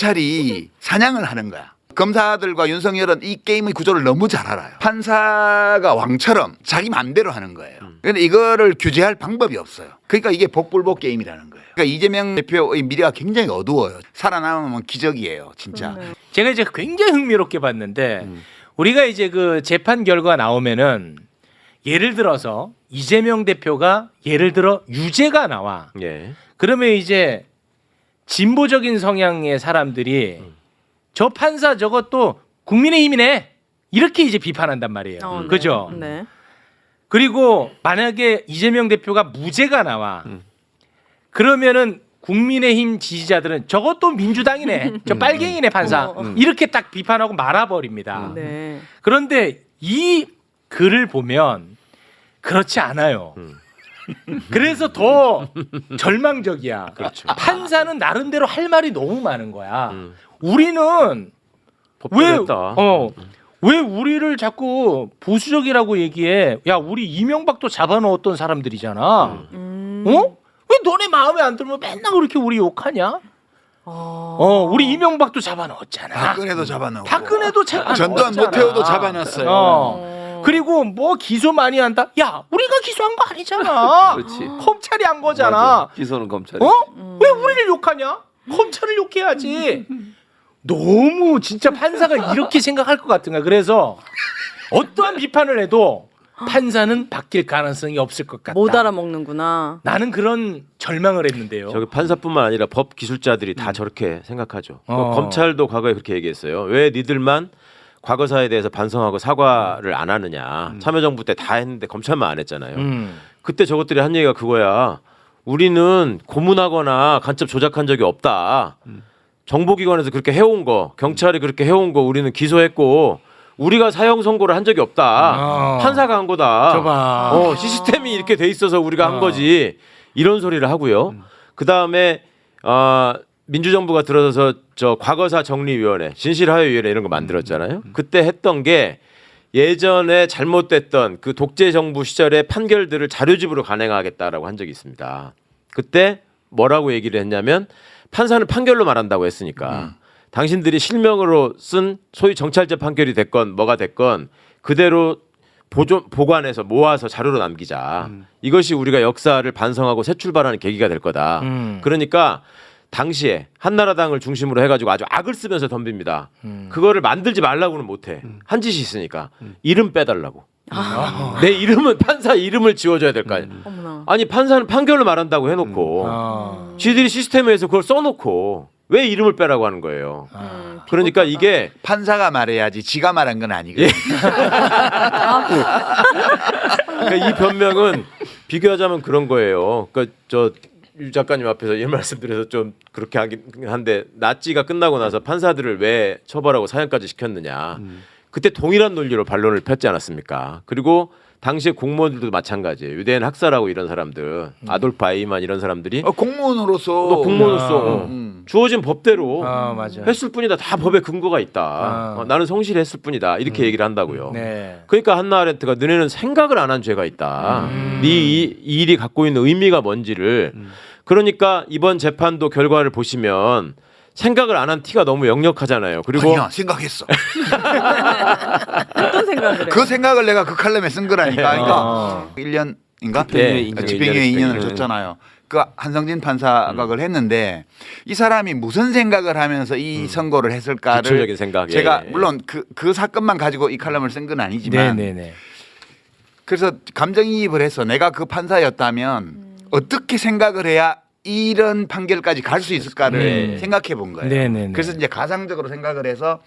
검찰이 사냥을 하는 거야. 검사들과 윤석열은 이 게임의 구조를 너무 잘 알아요. 판사가 왕처럼 자기 마음대로 하는 거예요. 그런데 이거를 규제할 방법이 없어요. 그러니까 이게 복불복 게임이라는 거예요. 그러니까 이재명 대표의 미래가 굉장히 어두워요. 살아남으면 기적이에요, 진짜. 제가 이제 굉장히 흥미롭게 봤는데 음. 우리가 이제 그 재판 결과 나오면은 예를 들어서 이재명 대표가 예를 들어 유죄가 나와 예. 그러면 이제 진보적인 성향의 사람들이 음. 저 판사 저것도 국민의힘이네 이렇게 이제 비판한단 말이에요. 어, 네. 그죠? 네. 그리고 만약에 이재명 대표가 무죄가 나와 음. 그러면은 국민의힘 지지자들은 저것도 민주당이네 저 빨갱이네 판사 어, 어. 이렇게 딱 비판하고 말아버립니다. 네. 그런데 이 글을 보면 그렇지 않아요. 음. 그래서 더 절망적이야. 그렇죠. 판사는 나름대로 할 말이 너무 많은 거야. 음. 우리는 왜 법대로 했다. 어, 왜 우리를 자꾸 보수적이라고 얘기해? 야, 우리 이명박도 잡아넣었던 사람들이잖아. 음. 어? 왜 너네 마음에 안 들면 맨날 그렇게 우리 욕하냐? 어. 어, 우리 이명박도 잡아넣었잖아. 박근혜도 잡아넣고. 박근혜도 잡아넣었잖아. 전두환 모태우도 잡아놨어요. 어. 그리고 뭐 기소 많이 한다? 야, 우리가 기소한 거 아니잖아. 그렇지. 검찰이 한 거잖아. 맞아. 기소는 검찰이. 어? 왜 우리를 욕하냐? 검찰을 욕해야지. 너무 진짜 판사가 이렇게 생각할 것 같은 거야. 그래서 어떠한 비판을 해도 판사는 바뀔 가능성이 없을 것 같다. 못 알아먹는구나. 나는 그런 절망을 했는데요. 저기 판사뿐만 아니라 법 기술자들이 다 저렇게 생각하죠. 음. 어. 검찰도 과거에 그렇게 얘기했어요. 왜 니들만 과거사에 대해서 반성하고 사과를 안 하느냐. 참여정부 때 다 했는데 검찰만 안 했잖아요. 음. 그때 저것들이 한 얘기가 그거야. 우리는 고문하거나 간첩 조작한 적이 없다. 정보기관에서 그렇게 해온 거, 경찰이 그렇게 해온 거 우리는 기소했고 우리가 사형 선고를 한 적이 없다. 어. 판사가 한 거다. 저봐. 어, 시스템이 이렇게 돼 있어서 우리가 어. 한 거지. 이런 소리를 하고요. 그 다음에 어, 민주정부가 들어서서 저 과거사 정리위원회, 진실화해위원회 이런 거 만들었잖아요. 그때 했던 게 예전에 잘못됐던 그 독재 정부 시절의 판결들을 자료집으로 간행하겠다라고 한 적이 있습니다. 그때 뭐라고 얘기를 했냐면 판사는 판결로 말한다고 했으니까 당신들이 실명으로 쓴 소위 정찰제 판결이 됐건 뭐가 됐건 그대로 보존 보관해서 모아서 자료로 남기자. 이것이 우리가 역사를 반성하고 새 출발하는 계기가 될 거다. 음. 그러니까 당시에 한나라당을 중심으로 해가지고 아주 악을 쓰면서 덤빕니다. 그거를 만들지 말라고는 못해. 한 짓이 있으니까 이름 빼달라고. 내 이름은 판사 이름을 지워줘야 될 거 아니야. 어머나. 아니 판사는 판결로 말한다고 해놓고 어. 지들이 시스템에서 그걸 써놓고 왜 이름을 빼라고 하는 거예요. 음, 그러니까 이게 판사가 말해야지 지가 말한 건 아니거든요. 그러니까 이 변명은 비교하자면 그런 거예요. 그러니까 저 유 작가님 앞에서 이 말씀드려서 좀 그렇게 하긴 한데 나치가 끝나고 나서 판사들을 왜 처벌하고 사형까지 시켰느냐. 그때 동일한 논리로 반론을 폈지 않았습니까? 그리고 당시에 공무원들도 마찬가지예요. 유대인 학살하고 이런 사람들, 아돌프 아이만 이런 사람들이 어, 공무원으로서 너 공무원으로서 음. 주어진 법대로 아, 맞아. 했을 뿐이다. 다 법에 근거가 있다. 아. 어, 나는 성실했을 뿐이다. 이렇게 얘기를 한다고요. 네. 그러니까 한나 아렌트가 너네는 생각을 안 한 죄가 있다. 음. 네 이, 이 일이 갖고 있는 의미가 뭔지를 그러니까 이번 재판도 결과를 보시면 생각을 안 한 티가 너무 역력하잖아요. 그리고 아니야 생각했어. 어떤 생각을 해? 그 생각을 내가 그 칼럼에 쓴 거라니까. 그러니까 어. 1년인가? 네, 인정. 집행유예 2년을 음. 줬잖아요. 그 한성진 판사가 그걸 했는데 이 사람이 무슨 생각을 하면서 이 선고를 했을까를 기초적인 생각. 예, 제가 예. 물론 그, 그 사건만 가지고 이 칼럼을 쓴 건 아니지만 네네네. 그래서 감정이입을 해서 내가 그 판사였다면 어떻게 생각을 해야 이런 판결까지 갈 수 있을까를 네. 생각해 본 거예요. 네네네. 그래서 이제 가상적으로 생각을 해서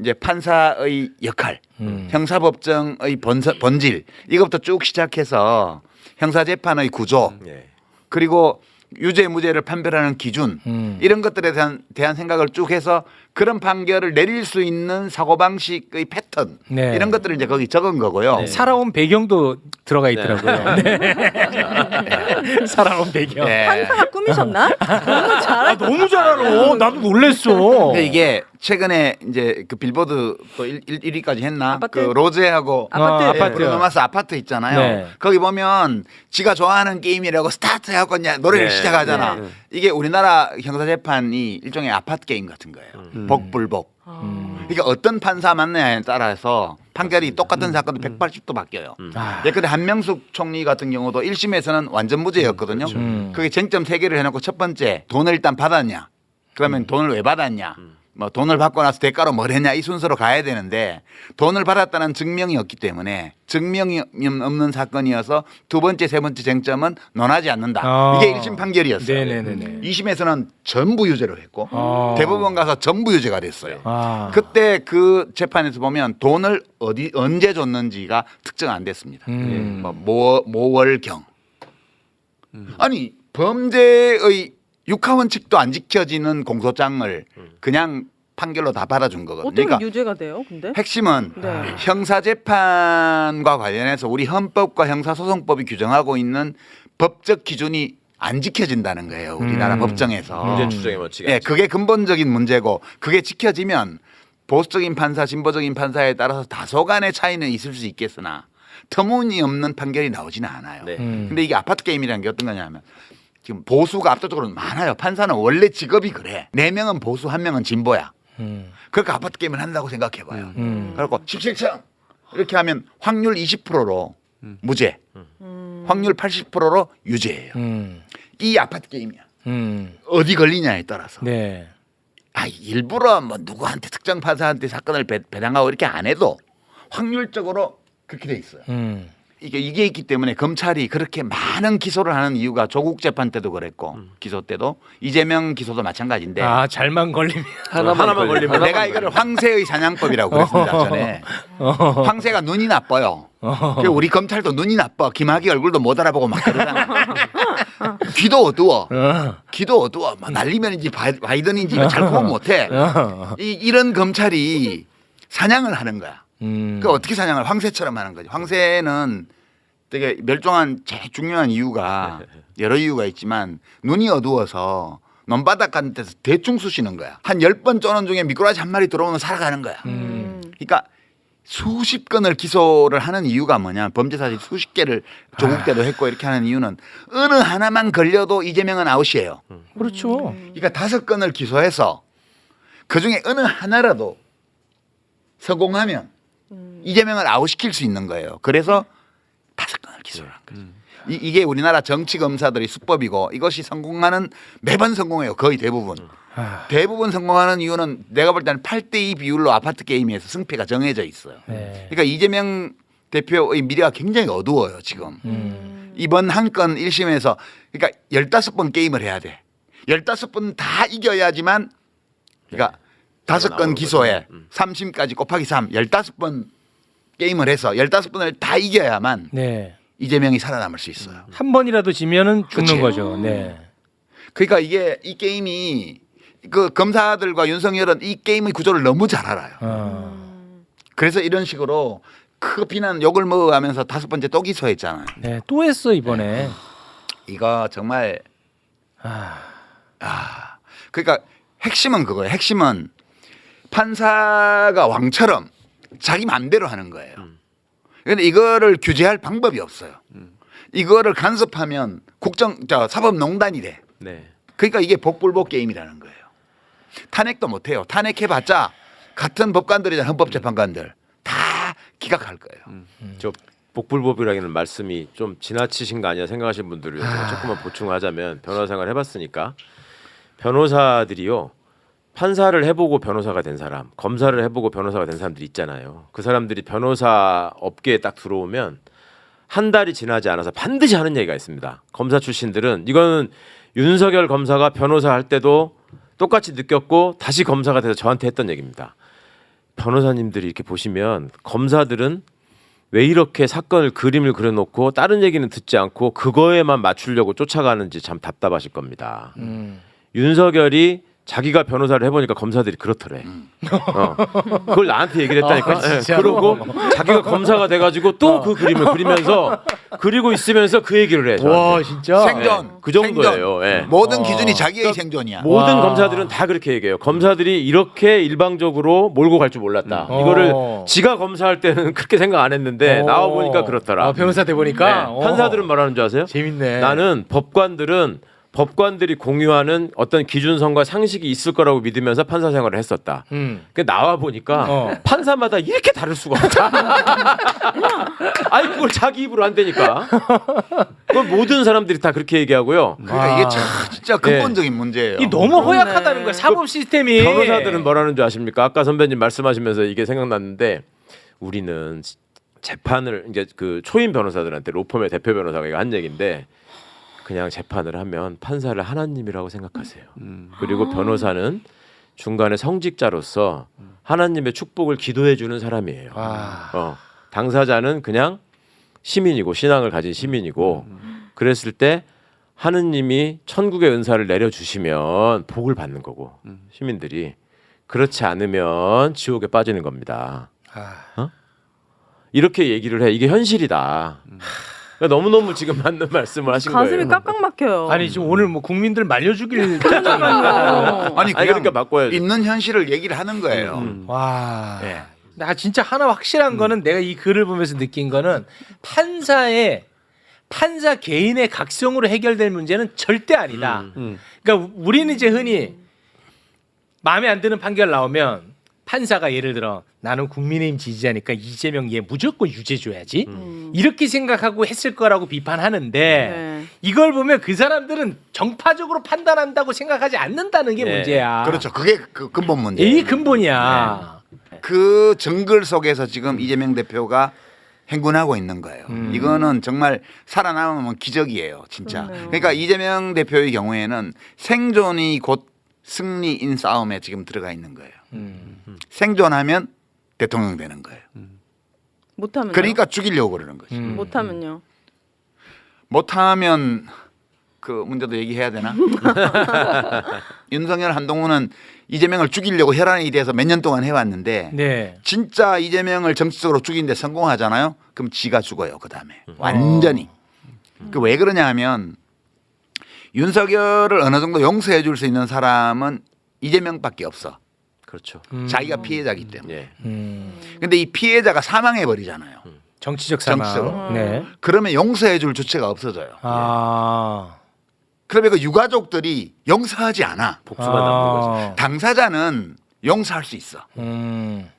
이제 판사의 역할, 음. 형사법정의 번서, 본질 이것부터 쭉 시작해서 형사재판의 구조 예. 그리고 유죄 무죄를 판별하는 기준 음. 이런 것들에 대한 대한 생각을 쭉 해서 그런 판결을 내릴 수 있는 사고 방식의 패턴 네. 이런 것들을 이제 거기 적은 거고요. 네. 살아온 배경도 들어가 있더라고요. 네. 살아온 배경. 네. 판사가 꾸미셨나? 너무 아, 잘할 너무 잘 알아. 나도 놀랬어. 근데 이게 최근에 이제 그 빌보드 또 1, 1위까지 했나? 아파트? 그 로제하고 아파트. 어, 예, 아파트. 브루노 마스 아파트 있잖아요. 네. 거기 보면 지가 좋아하는 게임이라고 스타트 해갖고 이제 노래를 네. 시작하잖아. 네. 이게 우리나라 형사재판이 일종의 아파트 게임 같은 거예요. 음. 복불복. 아. 그러니까 어떤 판사 만나냐에 따라서 판결이 똑같은 사건도 180도 바뀌어요. 아. 예컨대 한명숙 총리 같은 경우도 1심에서는 완전 무죄였거든요. 음. 그게 쟁점 세 개를 해놓고 첫 번째 돈을 일단 받았냐. 그러면 돈을 왜 받았냐. 뭐 돈을 받고 나서 대가로 뭘 했냐 이 순서로 가야 되는데 돈을 받았다는 증명이 없기 때문에 증명이 없는 사건이어서 두 번째 세 번째 쟁점은 논하지 않는다. 아. 이게 1심 판결이었어요. 네네네네. 2심에서는 전부 유죄로 했고 아. 대법원 가서 전부 유죄가 됐어요. 아. 그때 그 재판에서 보면 돈을 어디 언제 줬는지가 특정 안 됐습니다. 음. 뭐 모, 모월경. 아니 범죄의 육하 원칙도 안 지켜지는 공소장을 그냥 판결로 다 받아준 거거든요. 어떻게 그러니까 유죄가 돼요? 근데? 핵심은 네. 형사재판과 관련해서 우리 헌법과 형사소송법이 규정하고 있는 법적 기준이 안 지켜진다는 거예요. 우리나라 음. 법정에서. 문제 추정의 원칙이 예, 그게 근본적인 문제고 그게 지켜지면 보수적인 판사, 진보적인 판사에 따라서 다소 간의 차이는 있을 수 있겠으나 터무니없는 판결이 나오지는 않아요. 네. 음. 근데 이게 아파트 게임이라는 게 어떤 거냐면 지금 보수가 압도적으로 많아요. 판사는 원래 직업이 그래. 네 명은 보수, 한 명은 진보야. 음. 그러니까 아파트 게임을 한다고 생각해봐요. 음. 그래갖고 17층 이렇게 하면 확률 20%로 무죄, 음. 확률 80%로 유죄예요. 음. 이 아파트 게임이야. 음. 어디 걸리냐에 따라서. 네. 아 일부러 뭐 누구한테 특정 판사한테 사건을 배, 배당하고 이렇게 안 해도 확률적으로 그렇게 돼 있어요. 음. 이게 이게 있기 때문에 검찰이 그렇게 많은 기소를 하는 이유가 조국 재판 때도 그랬고 기소 때도 이재명 기소도 마찬가지인데 아 잘만 걸리면 하나만, 걸리면 내가 이거를 황새의 사냥법이라고 그랬습니다 전에 황새가 눈이 나빠요. 그리고 우리 검찰도 눈이 나빠. 김학의 얼굴도 못 알아보고 막 그러잖아. 귀도 어두워. 어. 귀도 어두워. 막 날리면인지 바이- 바이든인지 잘 구분 못해. 어. 이, 이런 검찰이 사냥을 하는 거야. 음. 그 어떻게 사냥을 황새처럼 하는 거지. 황새는 되게 멸종한 제일 중요한 이유가 여러 이유가 있지만 눈이 어두워서 논바닥 같은 데서 대충 쑤시는 거야. 한 열 번 쪼는 중에 미꾸라지 한 마리 들어오면 살아가는 거야. 음. 그러니까 수십 건을 기소를 하는 이유가 뭐냐 범죄 사실 수십 개를 조국 때도 했고 이렇게 하는 이유는 어느 하나만 걸려도 이재명은 아웃이에요. 그렇죠. 그러니까 다섯 건을 기소해서 그 중에 어느 하나라도 성공하면 이재명을 아웃시킬 수 있는 거예요. 그래서 다섯 건을 기소를 한 거죠. 이, 이게 우리나라 정치 검사들의 수법이고 이것이 성공하는 매번 성공해요. 거의 대부분. 아. 대부분 성공하는 이유는 내가 볼 때는 8대2 비율로 아파트 게임에서 승패가 정해져 있어요. 네. 그러니까 이재명 대표의 미래가 굉장히 어두워요, 지금. 음. 이번 한 건 1심에서 그러니까 15번 게임을 해야 돼. 15번 다 이겨야지만 그러니까 다섯 건 나오는 기소에 거죠. 음. 3심까지 곱하기 3, 15번 게임을 해서 15번을 다 이겨야만 네. 이재명이 살아남을 수 있어요. 한 번이라도 지면은 죽는 그치. 거죠. 네. 그러니까 이게 이 게임이 그 검사들과 윤석열은 이 게임의 구조를 너무 잘 알아요. 어. 그래서 이런 식으로 크 비난 욕을 먹어가면서 다섯 번째 또 기소했잖아요. 네. 또 했어 이번에. 이거 정말 아. 그러니까 핵심은 그거예요. 핵심은 판사가 왕처럼 자기 마음대로 하는 거예요. 그런데 이거를 규제할 방법이 없어요. 이거를 간섭하면 국정 저 사법농단이 돼. 네. 그러니까 이게 복불복 게임이라는 거예요. 탄핵도 못 해요. 탄핵해봤자 같은 법관들이잖아 헌법재판관들 다 기각할 거예요. 저 복불복이라는 말씀이 좀 지나치신 거 아니야 생각하시는 분들을 위해서 제가 조금만 보충하자면 변호사 생활 해봤으니까 변호사들이요 판사를 해보고 변호사가 된 사람, 검사를 해보고 변호사가 된 사람들이 있잖아요. 그 사람들이 변호사 업계에 딱 들어오면 한 달이 지나지 않아서 반드시 하는 얘기가 있습니다. 검사 출신들은 이거는 윤석열 검사가 변호사 할 때도 똑같이 느꼈고 다시 검사가 돼서 저한테 했던 얘기입니다. 변호사님들이 이렇게 보시면 검사들은 왜 이렇게 사건을 그림을 그려놓고 다른 얘기는 듣지 않고 그거에만 맞추려고 쫓아가는지 참 답답하실 겁니다. 음. 윤석열이 자기가 변호사를 해보니까 검사들이 그렇더래. 어. 그걸 나한테 얘기를 했다니까. 아, 진짜로? 예, 그러고 자기가 검사가 돼가지고 또 그 그림을 그리면서 그리고 있으면서 그 얘기를 해. 저한테. 와 진짜. 생존. 네, 그 정도예요. 예. 모든 어. 기준이 자기의 그러니까 생존이야. 모든 와. 검사들은 다 그렇게 얘기해요. 검사들이 이렇게 일방적으로 몰고 갈 줄 몰랐다. 음. 이거를 어. 지가 검사할 때는 그렇게 생각 안 했는데 어. 나와 보니까 그렇더라. 아, 변호사 돼 보니까 네. 판사들은 뭐라는 줄 아세요? 재밌네. 나는 법관들은 법관들이 공유하는 어떤 기준선과 상식이 있을 거라고 믿으면서 판사 생활을 했었다. 음. 그 나와 보니까 어. 판사마다 이렇게 다를 수가 없다. 아니 그걸 자기 입으로 안 되니까. 그건 모든 사람들이 다 그렇게 얘기하고요. 그러니까 아. 이게 참 진짜 근본적인 문제예요. 이 너무 허약하다는 거야 사법 시스템이. 변호사들은 뭐라는 줄 아십니까? 아까 선배님 말씀하시면서 이게 생각났는데 우리는 재판을 이제 그 초임 변호사들한테 로펌의 대표 변호사가 이거 한 얘기인데 그냥 재판을 하면 판사를 하나님이라고 생각하세요. 그리고 변호사는 중간에 성직자로서 하나님의 축복을 기도해 주는 사람이에요. 아. 어, 당사자는 그냥 시민이고 신앙을 가진 시민이고 그랬을 때 하느님이 천국의 은사를 내려 주시면 복을 받는 거고 시민들이 그렇지 않으면 지옥에 빠지는 겁니다. 아. 이렇게 얘기를 해. 이게 현실이다. 그러니까 너무 너무 지금 맞는 말씀을 하신 가슴이 거예요. 깍깍 막혀요. 아니 지금 오늘 뭐 국민들 말려 죽일 그러니까요. 아니 아니, 그냥 그러니까 바꿔야죠. 있는 현실을 얘기를 하는 거예요. 음. 와. 예. 나 진짜 하나 확실한 거는 내가 이 글을 보면서 느낀 거는 판사의 판사 개인의 각성으로 해결될 문제는 절대 아니다. 음. 그러니까 우리는 이제 흔히 마음에 안 드는 판결 나오면 판사가 예를 들어 나는 국민의힘 지지자니까 이재명 얘 무조건 유죄 줘야지 음. 이렇게 생각하고 했을 거라고 비판하는데 네. 이걸 보면 그 사람들은 정파적으로 판단한다고 생각하지 않는다는 게 네. 문제야. 그렇죠. 그게 그 근본 문제. 이 근본이야. 그 정글 속에서 지금 이재명 대표가 행군하고 있는 거예요. 음. 이거는 정말 살아남으면 기적이에요, 진짜. 그러네요. 그러니까 이재명 대표의 경우에는 생존이 곧 승리인 싸움에 지금 들어가 있는 거예요. 음. 생존하면 대통령 되는 거예요. 못하면요. 그러니까 죽이려고 그러는 거지. 음. 못하면요. 못하면 그 문제도 얘기해야 되나? 윤석열 한동훈은 이재명을 죽이려고 혈안이 돼서 몇 년 동안 해왔는데 네. 진짜 이재명을 정치적으로 죽이는데 성공하잖아요. 그럼 지가 죽어요. 그 다음에 완전히. 그 왜 그러냐 하면 윤석열을 어느 정도 용서해 줄 수 있는 사람은 이재명밖에 없어. 그렇죠. 음. 자기가 피해자기 때문에. 예. 음. 근데 이 피해자가 사망해 버리잖아요. 정치적 사망. 정치적으로. 네. 그러면 용서해 줄 주체가 없어져요. 아. 그러면 그 유가족들이 용서하지 않아. 복수만 남는 거죠. 당사자는 용서할 수 있어. 음.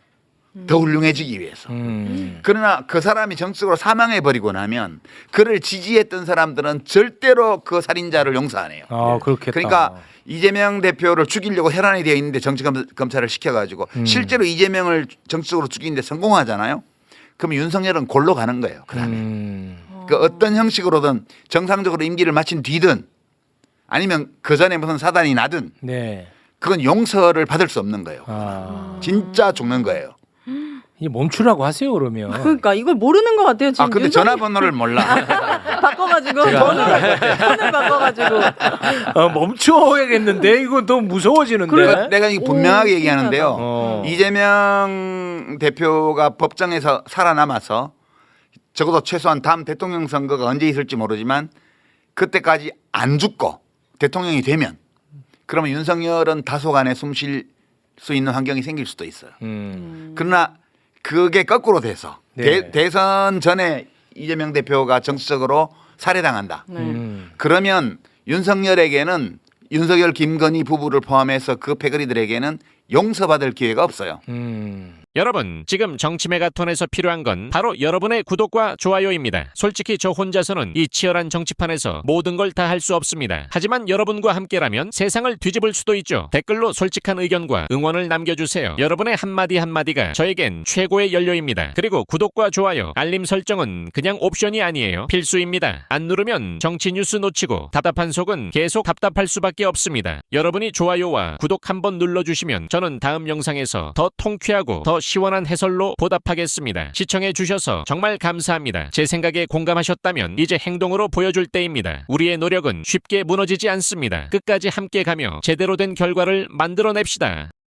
더 훌륭해지기 위해서. 음. 그러나 그 사람이 정치적으로 사망해 버리고 나면 그를 지지했던 사람들은 절대로 그 살인자를 용서 안 해요. 아, 그렇겠다. 그러니까 이재명 대표를 죽이려고 혈안이 되어 있는데 정치 검- 검찰을 시켜가지고 음. 실제로 이재명을 정치적으로 죽이는데 성공하잖아요. 그럼 윤석열은 골로 가는 거예요. 그다음에 음. 그 어떤 형식으로든 정상적으로 임기를 마친 뒤든 아니면 그 전에 무슨 사단이 나든 네. 그건 용서를 받을 수 없는 거예요. 아. 진짜 죽는 거예요. 이 멈추라고 하세요 그러면. 그러니까 이걸 모르는 것 같아요. 지금 아 근데 윤석열- 전화번호를 몰라. 바꿔가지고 번호를 번호 바꿔가지고 어, 멈춰야겠는데 이거 너무 무서워지는데. 내가, 내가 이거 분명하게 오, 얘기하는데요. 어. 이재명 대표가 법정에서 살아남아서 적어도 최소한 다음 대통령 선거가 언제 있을지 모르지만 그때까지 안 죽고 대통령이 되면 그러면 윤석열은 다소간에 숨 쉴 수 있는 환경이 생길 수도 있어요. 음. 그러나 그게 거꾸로 돼서 네. 대, 선 전에 이재명 대표가 정치적으로 살해당한다. 네. 음. 그러면 윤석열에게는 윤석열 김건희 부부를 포함해서 그 패거리들에게는 용서받을 기회가 없어요. 음. 여러분, 지금 정치 메가톤에서 필요한 건 바로 여러분의 구독과 좋아요입니다. 솔직히 저 혼자서는 이 치열한 정치판에서 모든 걸 다 할 수 없습니다. 하지만 여러분과 함께라면 세상을 뒤집을 수도 있죠. 댓글로 솔직한 의견과 응원을 남겨주세요. 여러분의 한마디 한마디가 저에겐 최고의 연료입니다. 그리고 구독과 좋아요, 알림 설정은 그냥 옵션이 아니에요. 필수입니다. 안 누르면 정치 뉴스 놓치고 답답한 속은 계속 답답할 수밖에 없습니다. 여러분이 좋아요와 구독 한번 눌러주시면 저는 다음 영상에서 더 통쾌하고 더 시원한 해설로 보답하겠습니다. 시청해 주셔서 정말 감사합니다. 제 생각에 공감하셨다면 이제 행동으로 보여줄 때입니다. 우리의 노력은 쉽게 무너지지 않습니다. 끝까지 함께 가며 제대로 된 결과를 만들어냅시다.